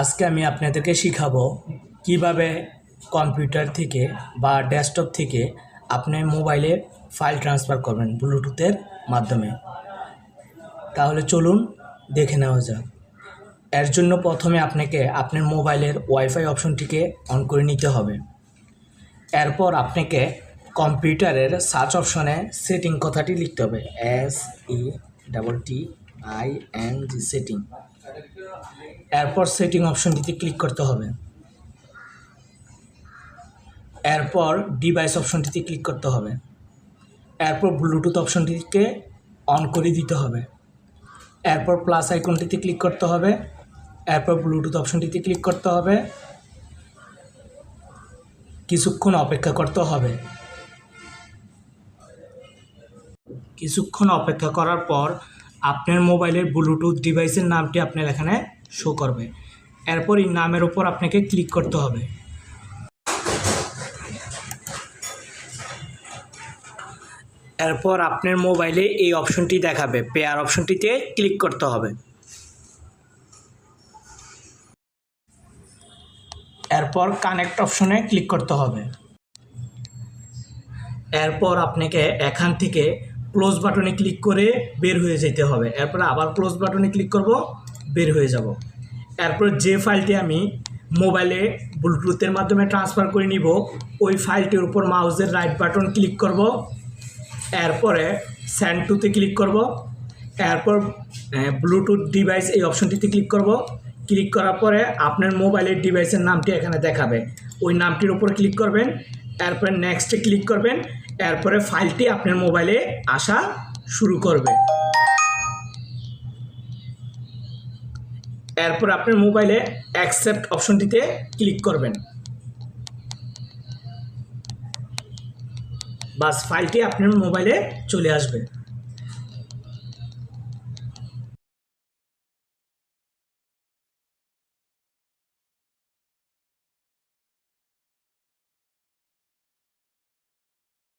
আজকে আমি আপনাদেরকে শিখাবো কীভাবে কম্পিউটার থেকে বা ডেস্কটপ থেকে আপনি মোবাইলে ফাইল ট্রান্সফার করবেন ব্লুটুথের মাধ্যমে। তাহলে চলুন দেখে নেওয়া যাক। এর জন্য প্রথমে আপনাকে আপনার মোবাইলের ওয়াইফাই অপশনটিকে অন করে নিতে হবে। এরপর আপনাকে কম্পিউটারের সার্চ অপশনে সেটিং কথাটি লিখতে হবে। S, E, double T, I, N, G, setting. এরপর সেটিং অপশনটিতে ক্লিক করতে হবে। এরপর ডিভাইস অপশনটিতে ক্লিক করতে হবে। এরপর ব্লুটুথ অপশনটিকে অন করে দিতে হবে। এরপর প্লাস আইকনটিতে ক্লিক করতে হবে। এরপর ব্লুটুথ অপশনটিতে ক্লিক করতে হবে। কিছুক্ষণ অপেক্ষা করতে হবে। কিছুক্ষণ অপেক্ষা করার পর আপনার মোবাইলের ব্লুটুথ ডিভাইসের নামটি আপনার এখানে শো করবে। এরপর এই নামের উপর আপনাকে ক্লিক করতে হবে। এরপর আপনার মোবাইলে এই অপশনটি দেখাবে। পেয়ার অপশনটিতে ক্লিক করতে হবে। এরপর কানেক্ট অপশনে ক্লিক করতে হবে। এরপর আপনাকে এখান থেকে ক্লোজ বাটনে ক্লিক করে বের হয়ে যেতে হবে। এরপর আবার ক্লোজ বাটনে ক্লিক করব, বের হয়ে যাব। এরপর যে ফাইলটি আমি মোবাইলে ব্লুটুথের মাধ্যমে ট্রান্সফার করে নিব, ওই ফাইলটির উপর মাউসের রাইট বাটন ক্লিক করব। এরপরে স্যান্ড টুতে ক্লিক করব। এরপর ব্লুটুথ ডিভাইস এই অপশনটিতে ক্লিক করব। ক্লিক করার পরে আপনার মোবাইলের ডিভাইসের নামটি এখানে দেখাবে। ওই নামটির উপর ক্লিক করবেন। এরপরে নেক্সটে ক্লিক করবেন, এরপরে ফাইলটি আপনার মোবাইলে আসা শুরু করবে। এরপর আপনার মোবাইলে অ্যাকসেপ্ট অপশনটিতে ক্লিক করবেন। বাস ফাইলটি আপনার মোবাইলে চলে আসবে।